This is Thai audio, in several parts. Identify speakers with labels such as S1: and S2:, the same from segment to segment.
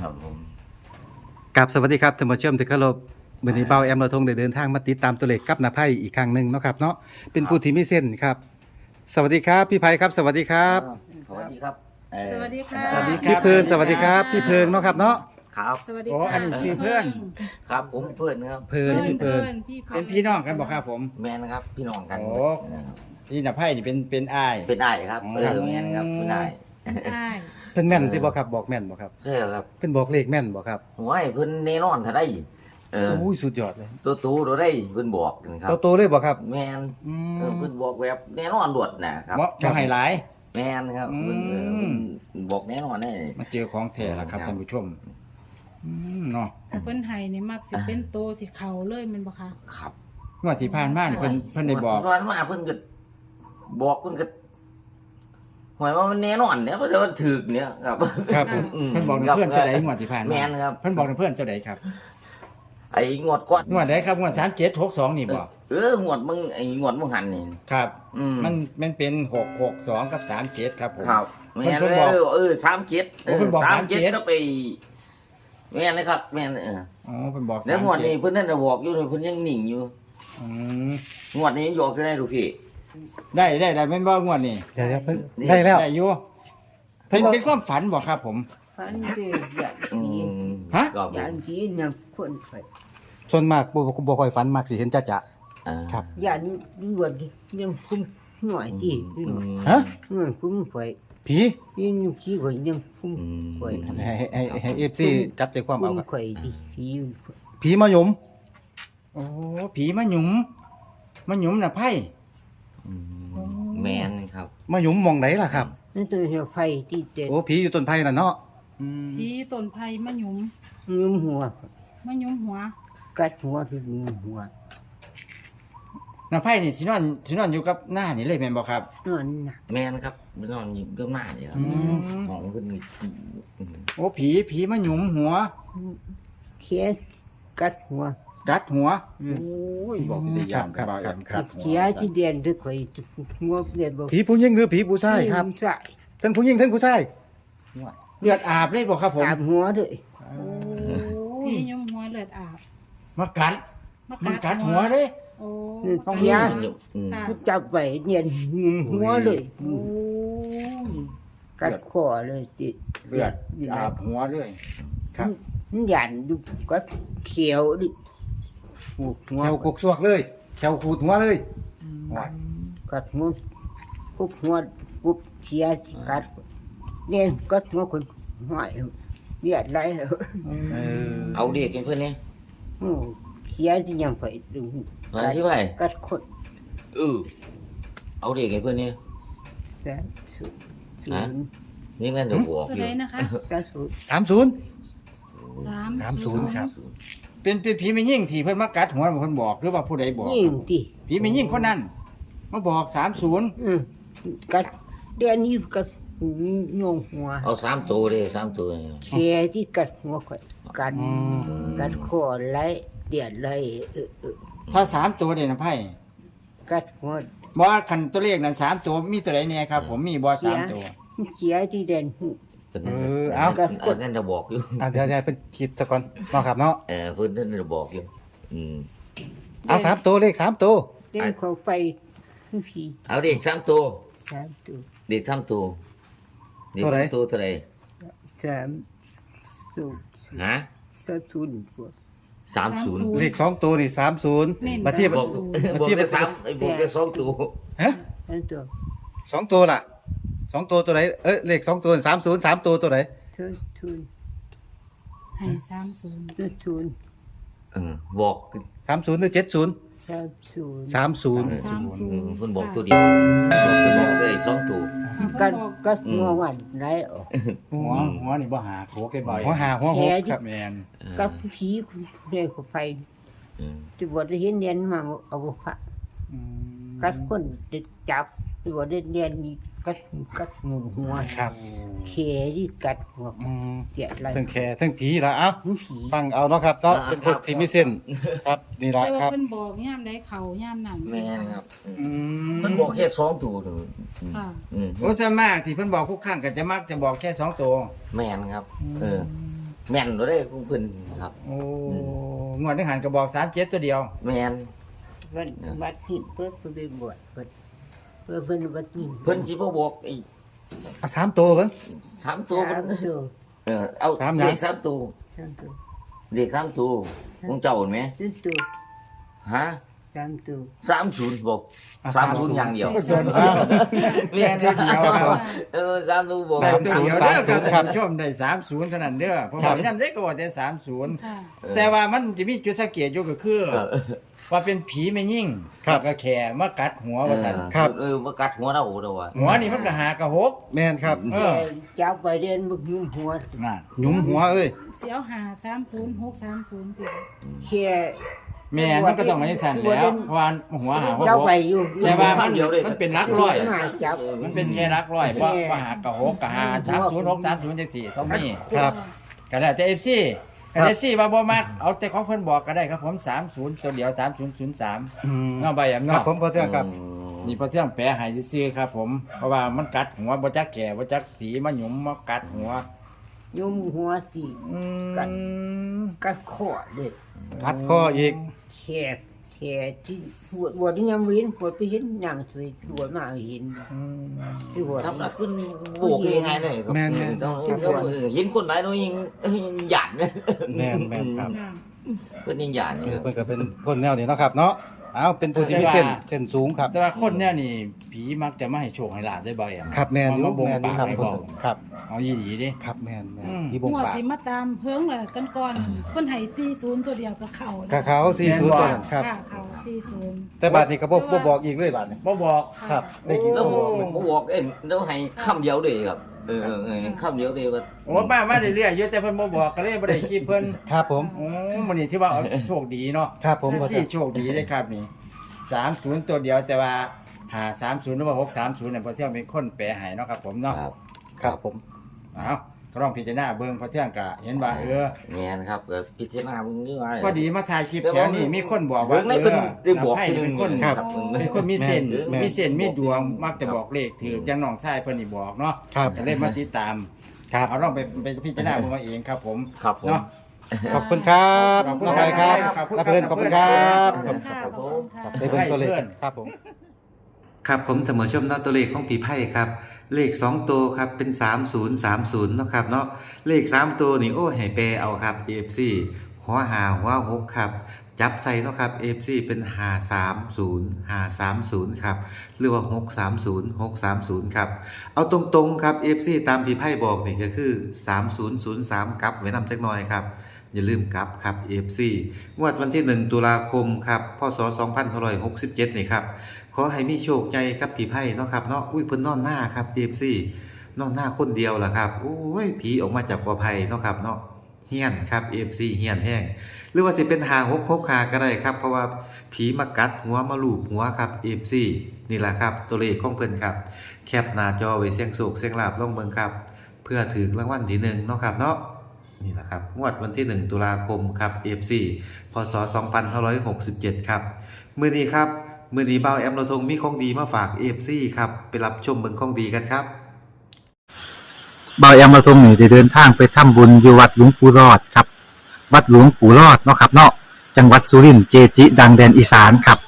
S1: ครับผม
S2: กับสวัสดีครับท่านผู้ชมที่เคารพมื้อนี้เบาแอมเราทงได้เดินทางมาติดตามตัวเลขกับนาไพ่อีกครั้งหนึ่งเนาะครับเนาะเป็นผู้ที่มีเส้นครับ สวัสดีครับพี่ไพครับ สวัสดีครับ
S1: สวัสดีครับเอ่อ
S3: สวัสดีค่ะ
S4: สวัสดีครั
S2: พี่
S4: บ
S2: เพิงสวัสดีครับพี่เพิงเนาะครับเนาะ
S1: ครับ
S3: สวัสดี
S4: โอ้
S3: ค่ะ
S4: อันนี้ชื่อเพื่อน
S1: ครับผมเพื่อนครับ
S2: เพิง
S3: เพื่อน
S2: พี่เพิ
S3: เพื่
S2: ง
S3: อนพี่
S4: เป็นพี่น้องกันบอกครับผม
S1: แมนครับ พี่น้องกัน
S4: โอ้
S1: นะครับ
S4: พี่นภัยนี่เป็นเป็นอ้าย
S1: เป็นได้ครับ
S4: อ๋อ
S1: เออแมนครับเป็นได้
S3: ใช่
S2: เพิ่นแม่นที่บ่ครับบอกแม่นบ่ครับ
S1: ใช่ครับ
S2: เพิ่นบอกเลขแม่นบ่ครับ
S1: หัวไอ้เพิ่นแน่นอนถ้าได้เออ
S2: โอ้ยสุดยอดเลย
S1: ตัวตูตัวได้เพิ่นบอกนะครับ
S2: โตๆเลยบ่ครับ
S1: แมน
S2: อื
S1: เออ
S2: ม
S1: เพิ่นบอกแบบแน่นอนดวดนะครับ
S4: เหมาะ
S2: ครับ
S4: บ่ให้หลาย
S1: แมนครับเพิ่นเออ
S4: อืม
S1: เพิ่นบอกแน่นอนแน่
S4: มาเจอของแท้แล้วครับ
S1: ครับ
S4: ท่านผู้ชมอืมเนาะ
S3: แต่เพิ่นไห้นี่มักสิเป็นโตสิเข่าเลยแมันบ่คะ
S1: ครับ
S4: งวดที่ผ่านมานี่เพิ่นเพิ่นได้บอก
S1: วันมาเพิ่นก็บอกเพิ่นก็ หมายว่ามันแน่นอนเนี่ยเพราะว่าถึกเนี่ยครับ
S2: ครับผม
S4: เพิ่นบอกในเพื่อนเจ้าใดงวดที่ผ่าน
S1: แม
S4: มาน
S1: ครับ
S4: เพิ่นบอกในเพื่อนเจ้าใดครับ
S1: ไอ้งวดก้อน
S4: งวดใดครับงวด3762นี่บ่
S1: เอองวดมึงไอ้งวดมึงหันนี่
S4: ครับ
S1: อืม
S4: มันมันเป็น662กับ37ครับผม
S1: ครับแม่น
S4: เพิ่น
S1: เล
S4: บอก
S1: ยเออสามเจ็ด
S4: โอ้เพิ่นบอก
S1: สามเจ็ด
S4: 37
S1: ก็ไปแม่นเลยครับแม่นเออ
S4: อ๋อเพิ่นบอก
S1: แล้วงวดนี้
S4: 37
S1: เพิ่นนั่นน่ะบอกอยู่เลยเพิ่นยังหนิ่งอยู่
S4: อืม
S1: งวดนี้ยกขึ้นได้ดูพี่
S4: ได้ได้ได้แม่นบ่งวดนี้
S2: เดี๋ยวๆเพิ่นได้แล้ว
S4: ได้อยู่เพิ่นเป็นความฝันบ่ครับผม
S5: ฝันเจอยัน
S1: อื
S5: จี
S1: ม
S4: ฮะ
S1: ก็
S5: ยันจีนยังคนไป
S2: ส่วนมากบ่บ่ค่อยฝันมักสิเห็นจะจะ
S1: อ่า
S2: ครับ
S5: ยันด่วนยังคุ้มหน่อยจี
S1: อืม
S2: ฮะ
S5: เงินคุ้มไป
S2: ผี
S5: ยังขี้ข่อยยังคุ้ม
S1: อืม
S5: ข่อย
S2: ให้ให้ให้ให้ FC จับใจความเอา
S5: คุ้ม
S2: ครับ
S5: ข่อยดิขี้
S2: ผีมายม
S4: โอ้ผีมาหยุมมาหยุมน่ะไพ่
S1: อืม แม่นครับ
S2: มายมมองไหนล่ะครับ
S5: นั่นตัวเหี่ยวไฟที่เจ็ด
S2: โอ้ผีอยู่ต้นไผ่น่ะเนาะ
S3: พี่ต้นไผ่มะหยุม
S5: ยุมหัว
S3: มะหยุมหัว
S5: กัดหัวคือยุมหัว
S4: น่ะไพ่นี่สินอนสินอนอยู่กับหน้านี่เลยแม่นบ่ครับ
S5: นอนน่ะ
S1: แม่นครับนอนอยู่เบื้องหน้านี่ครับ
S4: อืม
S1: ของเพิ่นนี่อืม
S4: โอ้ผีผีมาหยุมหัว
S5: เขียกัดหัว
S4: กัดหัว
S5: อื
S4: โอ้
S5: ม
S4: ยบอกได้ยาม
S2: ครับ
S4: บ่าวแอม
S2: ครั
S4: กับดหัว
S5: เขียที่เดียนด้วยข่อยหัวเดียนบอก
S2: ผีผู้หญิงหรือผีผู้ชายครับ
S5: ใช่
S2: ทั้งผู้หญิงทั้งผู้ชาย
S4: เลือดอาบเลยบ่ครับผม
S5: ตามหัวด้วย
S3: พี่หยุมหัวเลือดอาบ
S4: มากัด
S3: มา
S4: มัน
S3: กั
S4: กั
S3: ด
S4: ดหัวเลย
S3: โอ้
S4: ต้อง
S5: เขีย
S1: อืม
S3: ค่ะ
S5: จับไปเนียนยุมหัวเลย
S4: โอ้ย
S5: กัดคอเลยจิต
S4: เลือดอาบหัวเลย
S2: ครับ
S5: มันหยันดูก็เขียวดิ หูหัว
S2: แขวกกซวกเลยแขวขูดหัวเลยโอ้ย
S5: กัดหัวปุ๊บหัวปุ๊บเขียกัดเนี่ยกัดหัวคนหอยเลียดไหล
S2: เออ
S1: เอาเด็กให้เพิ่นนี่
S5: โอ้เขียที่ยังไปดู
S1: มาที่ไป
S5: กัดคน
S1: เออเอาเด็กให้เพิ่นนี่
S5: แสนสุดศูนย์
S1: นี่แม่นเดี๋ยวบอก
S3: ตัว
S1: อยู่
S3: ใดนะคะ
S5: กระสุน
S2: สามศูนย์
S3: สาม
S2: สามศูนย์ครับ
S4: เป็นเป็นผีไม่ยิ่งที่เพิ่นมากัดหัวเพิ่นบอกหรือว่าผู้ใดบอก
S5: ยิ่งดิ
S4: ผีไม่ยิ่งคนนั้นมาบอก30
S5: อืมกัดเดี๋ยวนี้กัดโยงหัว
S1: เอาสามตัวเลยสามตัว
S5: เขียที่กัดหัวข่อยกัด
S2: อืม
S5: กัดคอไหลเลียดไหลเออเออ
S4: ถ้าสามตัวเนี่ยนะไพ่
S5: กัดหัว
S4: บ่ว่าคันตัวเลขนั้นสามตัวมีตัวใดเนี่ยครับ ผมมีบ่สามตัว
S5: เขียที่เด่นหู
S1: เพิ่นนั่น
S2: เออเอา
S1: อันนั้นจะบอกอยู่
S2: อะเดี๋ยวๆเป็นคิดซะก่อนเนาะครับเนาะ
S1: เออเพิ่นนั่นจะบอกอยู่ อืม
S2: เอาสามตัวเลขสามตัว
S5: เด่นเขาไปผี
S1: เอาเด็กสามตัว
S5: สามตัว
S1: เด็กสามตัวเด็กสามตัวเท่าไหร่
S5: สามศูนย์
S1: ฮะ
S5: สามศูนย์กว่า
S1: สามศูนย์
S2: เลขสองตัวนี่สามศูนย์
S3: เน้น
S2: มาเทียบ
S1: บอก
S3: ศูนย์
S1: บอกได้สามไอ้บอกได้สองตัว
S2: ฮะ
S5: นั่นตัว
S2: สองตัวล่ะ สองตัวตัวไหนเอ้ยเลขสองตัวสามศูนย์สามตัวตัวไหน
S5: เธอศูนย์
S3: ให้สามศูนย์
S5: เธอศูนย์
S1: เออบอก
S2: สามศูนย์หรือเจ็ดศูนย์
S5: สามศูนย์
S2: สามศูนย์
S3: สามศูนย์
S1: เพิ่นบอกตัวเดียวเพิ่นบอกได้สองตัว
S3: ค่ะ
S5: กั
S3: เพิ่
S5: ด
S3: นบอก
S5: กัดหัววันไหลออก
S4: หัวหัวนี่บ่หาโคกบ่อย
S2: หัวหาหัวหกครับ
S4: แม่น
S5: กัดผีเนี่ยเขาไป
S1: อืม
S5: ที่บวชได้เห็นเรียนมาเอาพระ
S4: อืม
S5: กัดคนได้จับที่บวชได้เรียนมีกัดกัดงูหัว
S2: ครับ
S5: เขที่กัดหัว
S2: อืม
S5: เสียอะไร
S2: ทั้งแค่ทั้งผีละเอ้า
S5: หูผี
S2: ฟังเอาเนาะครับเนาะเป็นคนที่มีเส้นครับนี่ละ
S3: แต่ว่า
S2: ครับ
S3: เพิ่นบอกย่ามใดเขาย่ามนั่น
S1: แม่นครับ
S4: อืม
S1: เพิ่นบอกแค่สองตัวอืม
S3: ค่ะ
S1: อืม
S4: โอ้ส่วนมากที่เพิ่นบอกทุกครั้งก็จะมักจะบอกแค่สองตัว
S1: แม่นครับ เออ แม่นบ่ได้ของเพิ่นครับ
S4: โอ้งวดนึงหันก็บอกสามเจ็ดตัวเดียว
S1: แม่น
S5: เพิ่นวัดที่เพิ่นเพิ่นไปบวชเพิ่นเพิ่นเพิ่นวัดที่
S1: เพิ่นสิบ่บอกไอ้
S2: เอาสามตัวเบิ่ง
S1: สามตัว
S5: สาม
S1: เพิ่น
S5: ตัว
S1: เออเอา
S2: สามหยัง
S1: เด็กสามตัว
S5: สามตัว
S1: เด็กสามตัวของเจ้าเห็นไหม
S5: สามตัว
S1: ฮะ
S5: สามตัว
S1: สามศูนย์บอกสามศูนย์อย่างเดียว
S4: เกิน
S2: อ้าว
S1: เรียน
S4: เดียวครับ
S1: เออสามตัวบอก
S4: ใส่ตัวเดียวเด้อ
S2: สามศูนย์
S4: ค
S2: ครั
S4: รับบท่านผู้ชมได้สามศูนย์เท่านั้นเด้อผม
S2: ครับบ
S4: อกย้ำได้ก็บอกได้สามศูนย์
S3: ค่ะ
S4: แต่ว่ามันจะมีจุดสังเกตอยู่ก็คือ
S1: เออ
S4: ว่าเป็นผีไม่ยิ่ง
S2: ครับ
S4: แล้วก็แข่มากัดหัวว่าซั่น
S2: ครับ
S1: เออมากัดหัวเราโอ้ตัว
S4: หัวนี่มันก็หากระหก
S2: แม่นครับ
S4: เออ
S5: เจ้าไปเรียนมึงยุ่มหัว
S4: น่ะ
S2: หยุมหัวเอ้ย
S3: เสียวหาสามศูนย์หกสามศูนย์สิ
S5: แค่
S4: แม่นมันก็ต้องอันนี้สั่นแล้วเพราะว่าหัวหาหัว
S5: เจ้า
S4: หก
S5: ไปอยู่
S4: แต่ว่ามันมันเป็นรักร้อย
S5: หาจับ
S4: มันเป็นแค่รักร้อยเพราะว่าหากระหกกะหาสามศูนย์หกสามศูนย์จังสี่เขามี
S2: ครับ
S4: ก็ได้แต่เอฟซี
S2: ครั
S4: ก็
S2: บ
S4: เอฟซีว่าบ่มักเอาแต่ของเพิ่นบอกก็ได้ครับผม30ตัวเดียว3003
S2: อืม
S4: เนาะใบแอม
S2: ครับ
S4: เนาะ
S2: ผมพอเที่ยงครับ
S4: นี่พอเที่ยงแปลให้ซื่อๆครับผมเพราะว่ามันกัดหัวบ่จักแก่บ่จักผีมาหยุมมากัดหัว
S5: ยุ่มหัวสิ
S4: อืม
S5: กัดกัดคอเลย
S2: กัดคออีก
S5: แค่ แค่ที่ปวดปวดที่ยังเวียนปวดไปเห็นหนังสวยปวดมาเห็น
S4: อืม
S5: ที่ปวด
S1: ทำนักขึ้นบวกยังไงเนี่ย
S2: แม่นแม่น
S1: ต้องต้องเห็นคนไหนต้องยิงยิงหยาดนะ
S2: แม่นแม่นครับ
S3: ค่ะ
S1: เพิ่นยิงหยาด
S2: เอ
S1: นี่
S2: อเพิ่นก็เป็นคนแนวนี้เนาะครับเนาะ เอาเป็นผู้ที่มีเส้นเส้นสูงครับ
S4: แต่ว่าคนเนี่ยนี่ผีมักจะมาให้โชคให้ลาบได้บ่อยอะ
S2: ครับแม่นอยู่
S4: มาบ่ง
S2: แม่นอยู่
S4: ปาก
S2: ครับ
S4: ให้
S2: คน
S4: บอก
S2: ครับ
S4: เอาอีหลีดิ
S2: ครับแม่นแม่น
S4: อืม
S2: ที่บง
S3: งวด
S2: ปาก
S3: ที่มาตามเพิ่งเลยกันก่อนเพิ่นให้สี่ศูนย์ตัวเดียวกับเขา
S2: กะเขาสี่ศูนย์ตัวนั้นครับ
S3: ค่ะเขาสี่ศูนย์
S2: แต่บาทนี้ก็บ่บ่บอกอีกเลยบาทนี้
S4: บ่บอก
S2: ครับ ได้กิน
S1: แล้ว
S2: บ่
S1: บ
S2: บอก
S1: อก
S2: เลย
S1: บอกเอ็นแล้วให้คำเดียวเลยครับ เออเออเออคำเดียวเลยว่า
S4: โอ้มามาเรื่อยๆอยู่แต่เพิ่นบ่บอกก็เลยบ่ได้คลิปเพิ่น
S2: ครับผม
S4: โอ้มื้อนี้ที่ว่าเอาโชคดีเนาะ
S2: ครับผม
S4: แท็
S2: ก็
S4: กซี่โชคดีเลยครับนี่สามศูนย์ตัวเดียวแต่ว่าหาสามศูนย์หรือว่าหกสามศูนย์เนี่ยพอเที่ยงเป็นคนแปลให้เนาะครับผมเนาะ
S1: ครับ
S2: ครับผม
S4: เอา ก็ลองพิจารณาเบิ่งพอเที่ยงกะเห็นว่าเออ
S1: แม่นครับก็พิจารณามึงนี่ว่า
S4: พอดีมาถ่ายคลิป
S1: แต่
S4: แถ
S1: ว่า
S4: วนี้มีคนบอก
S1: เบิ่
S4: ว่าง
S1: ใน
S4: เอ
S1: เพิ่น
S4: อ
S1: ได้บอก
S4: น้ำไผ่
S1: ทีนึ
S4: เป็
S1: ง
S4: นคน
S1: ครับ
S4: เป็นคนมีเส้น
S2: แม่น
S4: มีเส้นมีดวงมักจะบอกเลขถือจังน้องชายเพิ่นนี่บอกเนาะ
S2: ครับ
S4: ก็เลยมาติดตาม
S2: ครับ
S4: เอาลองไปไปพิจารณาเบิ่งมาเองครับผม
S1: ครับผม
S4: เนาะ
S2: ขอบคุณครับ
S4: ขอบคุณ
S2: น้องไอครับ
S4: ขอบคุณ
S2: น้าเพิ่น
S4: ค
S2: ข
S4: รั
S2: อ
S4: บบ
S2: คุณครับ
S3: ขอบคุณค่ะขอบคุณค่ะ
S2: ไปเบิ่งตัวเลขครับผม ครับผมเสมอชมเนาะตัวเลขของผีไพ่ครับ เลข2ตัวครับเป็น3030เนาะครับเนาะเลข3ตัวนี่โอ้ให้แปลเอาครับ AFC หัวหาหัวหกครับ จับใส่เนาะครับ AFC เป็น530 530ครับหรือว่า630 630ครับเอาตรงๆครับ AFC ตามผีไพ่บอกนี่ก็คือ3003กลับไว้นำจักหน่อยครับอย่าลืมกลับครับ AFC งวดวันที่ 1 ตุลาคมครับ พศ 2567 นี่ครับ อให้มีโชคใจครับผีไพ่เนาะครับเนาะอุ้ยเพิ่นนอนหน้าครับ AFC นอนหน้าคนเดียวล่ะครับโอ้ยผีออกมาจากกอไผ่เนาะครับเนาะเฮียนครับ AFC เฮียนแห้งหรือว่าสิเป็นหาหกหกหาก็ได้ครับ เพราะว่าผีมากัดหัวมาลูบหัวครับ AFC นี่แหละครับ ตัวเลขของเพิ่นครับ แคปหน้าจอไว้เสียงโศกเสียงลาบลองเบิ่งครับ เพื่อถือรางวัลที่หนึ่งเนาะครับเนาะนี่แหละครับงวดวันที่ 1 ตุลาคมครับ f c พศ 2567 ครับ มื้อนี้ครับ มื้อนี้เบาแอมโลทงมีของดีมาฝาก AFC ครับไปรับชมเบิ่งของดีกันครับเบาแอมโลทงนี่ได้เดินทางไปทำบุญอยู่วัดหลวงปู่รอดครับ วัดหลวงปู่รอดเนาะครับเนาะจังหวัดสุรินทร์เจจิ ดังแดนอีสานครับ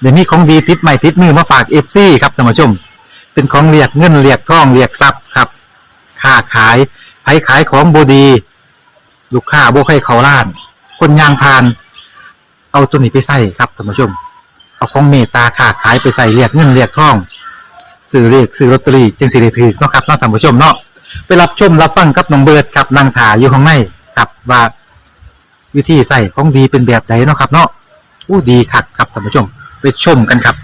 S2: เดี๋ยวนี้ของดีติดใหม่ติดมือมาฝาก AFC ครับท่านผู้ชม เป็นของเรียกเงินเรียกทองเรียกทรัพย์ครับค้าขายไผขายของบดี ลูกค้าบ่ให้เขาล้าน คนยางพาน เอาตัวนี้ไปใส่ครับท่านผู้ชม เอาของเมตตาค้าขายไปใส่เรียกเงินเรียกทองซื้อเรียกซื้อลอตเตอรี่จึงสิได้ถือเนาะครับเนาะท่านผู้ชมเนาะไปรับชมรับฟังกับน้องเบิร์ดครับนางถาอยู่ข้างในครับว่าวิธีใส่ของดีเป็นแบบไหนเนาะครับเนาะอู้ดีคักครับท่านผู้ชมไปชมกันครับ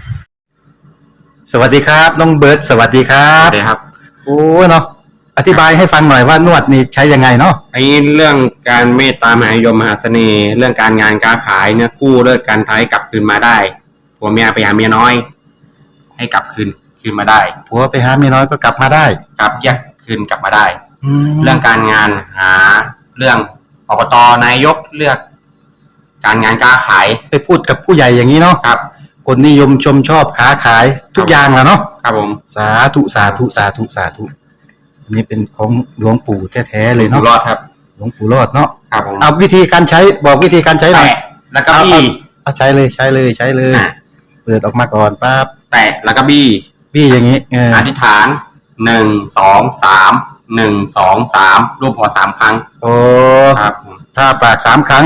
S2: สวัสดีครับ น้องเบิร์ดสวัสดีครั
S6: ครับบครับ
S2: โอ้เนาะอธิบายให้ฟังหน่อยว่านวดนี่ใช้ยังไงเนาะ
S6: ไอ้เรื่องการเมตตามหานิยมมหาเสน่ห์เรื่องการงานการขายเนี่ยกู้เลิกการท้ายกลับคืนมาได้ ผัวเมียไปหาเมียน้อย ให้กลับคืนคืนมาได้
S2: ผัวไปหาเมียน้อยก็กลับมาได้
S6: กลับแยกคืนกลับมาได้
S2: แล้
S6: เรื่
S2: ว
S6: องการงานหาเรื่องอบตนายกเลือก การงานการขาย
S2: ไปพูดกับผู้ใหญ่อย่างนี้เนาะ
S6: ครับ
S2: คนนิยมชมชอบค้าขายทุกอย่างแหล้วเนาะ
S6: ครับผม
S2: สาธุสาธุสาธุสาธุอันนี้เป็นของหลวงปู่แท้ๆเลย
S6: อยู่
S2: เนาะ
S6: รอดครับ
S2: หลวงปู่รอดเนาะ
S6: ครับผม
S2: เอาวิธีการใช้บอกวิธีการใช้หน่อย
S6: แตะแล้วก็บี้
S2: เอาใช้เลยใช้เลยใช้เลย
S6: อะ
S2: เปิดออกมาก่อนปั๊บ
S6: แตะแล้วก็บี้
S2: พี่อย่างนี้เออ
S6: อธิษฐานหนึ่งสองสามหนึ่งสองสามรูปหัวสามครั้ง
S2: โอ้
S6: ครับผม
S2: ถ้าปากสามครั้ง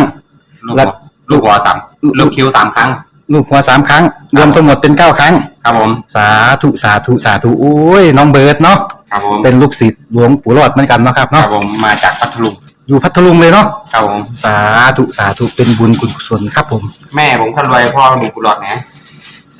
S6: ลูก
S2: แล้
S6: หั
S2: ว
S6: ว ลูกหัวสามลูกคิ้วสามครั้ง
S2: ลูกหัวสามครั้ง รวมทั้งหมดเป็นเก้าครั้ง
S6: ครับผม
S2: สาธุสาธุสาธุโอ้ยน้องเบิร์ดเนาะ
S6: ครับผม
S2: เป็นลูกศิษย์หลวงปู่รอดเหมือนกันเนาะครับ
S6: ครับ
S2: เนาะ
S6: ผมมาจากพัทลุง
S2: อยู่พัทลุงเลยเนาะ
S6: ครับผม
S2: สาธุสาธุเป็นบุญกุศลครับผม
S6: แม่ผมคนรวยพ่อมีกุหลาบนะ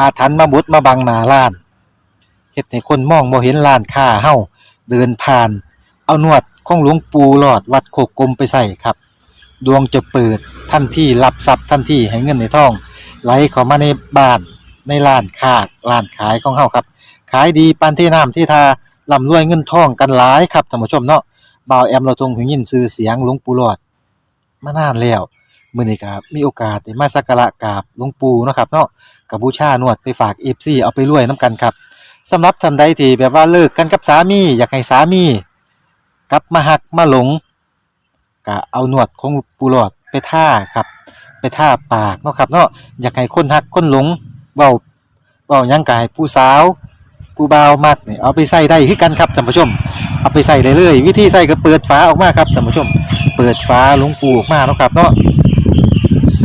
S2: อาถรรพ์มาบดมาบังหน้าร้านเฮ็ดให้คนมองบ่เห็นร้านค้าเฮาเดินผ่าน เอานวดของหลวงปู่หลอดวัดโคกกลมไปใส่ครับ ดวงจะเปิดทันที่รับทรัพย์ทันที่ให้เงินในท้อง ไหลเข้ามาในบ้านในร้านค้าร้านขายของเฮาครับ ขายดีปานที่น้ำที่ทาร่ำรวยเงินทองกันหลายครับท่านผู้ชมเนาะบ่าวแอมเราทงหูยินชื่อเสียงหลวงปู่หลอดมานานแล้วมื้อนี้ก็มีโอกาสได้มาสักการะกราบหลวงปู่เนาะครับเนาะ กับบูชานวดไปฝาก FC เอาไปรวยนํกันครับสำหรับท่านใดที่แบบว่าเลิกกันกับสามีอยากให้สามีกลับมาหักมาหลงก็เอาหนวดของปูหลอดไปท่าครับ ไปท่าปากเนาะครับเนาะอยากให้คนหักคนหลงเว้าเว้ายังกายผู้สาวผู้บ่าวมักนี่เอาไปใส่ได้คือกันครับท่านผู้ชม เอาไปใส่เลยเลยวิธีใส่ก็เปิดฝาออกมาครับท่านผู้ชม เปิดฝาหลวงปูออกมาเนาะครับเนาะ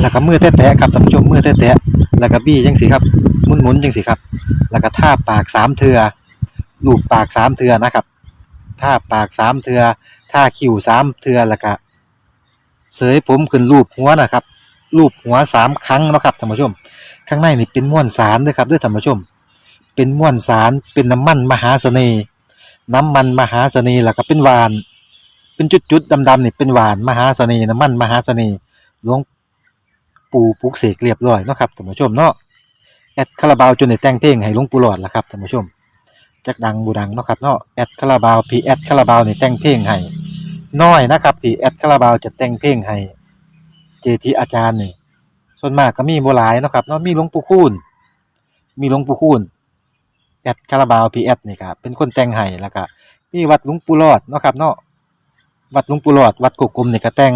S2: แล้วก็มือแตะๆครับท่านผู้ชมมือแตะๆแล้วก็บี้จังสิครับหมุนๆจังสิครับ แล้วก็ท่าปากสามเทือลูบปากสามเทือนะครับท่าปากสามเทือท่าคิ้วสามเทือแล้วก็เสยผมขึ้นรูปหัวนะครับรูปหัวสามครั้งนะครับท่านผู้ชม ข้างในนี่เป็นม้วนสารด้วยครับด้วยท่านผู้ชม เป็นม้วนสารเป็นน้ำมันมหาเสน่ห์น้ำมันมหาเสน่ห์แล้วก็เป็นหวาน เป็นจุดๆดำๆนี่เป็นหวานมหาเสน่ห์น้ำมันมหาเสน่ห์หลวง ปู่ปลุกเสกเรียบร้อยเนาะครับท่านผู้ชมเนาะแอดคาราบาวจนได้แต่งเพลงให้หลวงปู่หลอดละครับท่านผู้ชมจักดังบูดังเนาะครับเนาะแอดคาราบาวพีแอดคาราบาวนี่แต่งเพลงให้น้อยนะครับที่แอดคาราบาวจะแต่งเพลงให้เจทีอาจารย์นี่ส่วนมากก็มีโบ่หลายเนาะครับเนาะมีหลวงปู่คูณมีหลวงปู่คูณแอดคาราบาวพีแอดนี่ครับเป็นคนแต่งให้แล้วก็มีวัดหลวงปู่รอดเนาะครับเนาะวัดหลวงปู่รอดวัดกกกลมนี่ก็แต่ง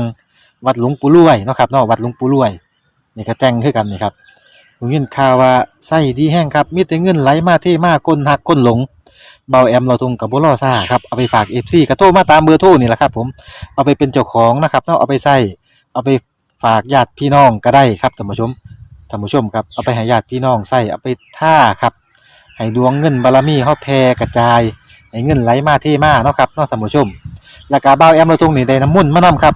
S2: วัดหลวงปู่รวยเนาะครับเนาะวัดหลวงปู่รวย นี่ก็แต่งคือกันนี่ครับผมยินข่าวว่าไส้ดีแห้งครับมีแต่เงินไหลมาเทมาคนหักคนหลงเบาแอมเราทงกับบุรอซ่าครับเอาไปฝากเอฟซีกระโทรมาตามเบอร์โทรนี่แหละครับผมเอาไปเป็นเจ้าของนะครับเนาะเอาไปใส่เอาไปฝากญาติพี่น้องก็ได้ครับท่านผู้ชมท่านผู้ชมครับเอาไปให้ญาติพี่น้องใส่เอาไปท่าครับให้ดวงเงินบารมีเฮาแผ่กระจายให้เงินไหลมาเทมาเนาะครับเนาะท่านผู้ชมแล้วก็เบาแอมเราทงนี่ได้น้ำมุ่นมานํครับ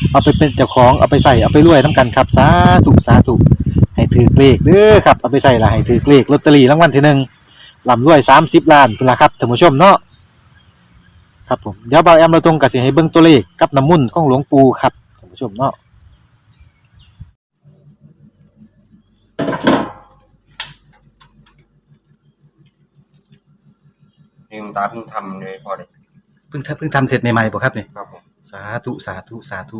S2: เอาไปเป็นเจ้าของเอาไปใส่เอาไปรวยนํกันครับสาธุสาธุให้ถือเลขเด้อครับเอาไปใส่ละให้ถือเลขลอตเตอรี่รางวัลที่หนึ่งลำรวย30ล้านพุ่นละครับท่านผู้ชมเนาะครับผมเดี๋ยวเบาแอมเราตรงกับสิให้เบิ่งตัวเลขกับน้ำมุ่นต์ของหลวงปู่ครับท่านผู้ชมเนาะ
S6: นี่คุณตาเพิ่งทำเลยพอเลย
S2: เพิ่งทำเพิ่งทำเสร็จใหม่ๆบ่ครับนี่
S6: ครับผม
S2: สาธุสาธุสาธุ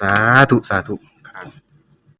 S2: สาธุสาธุ
S6: ครับ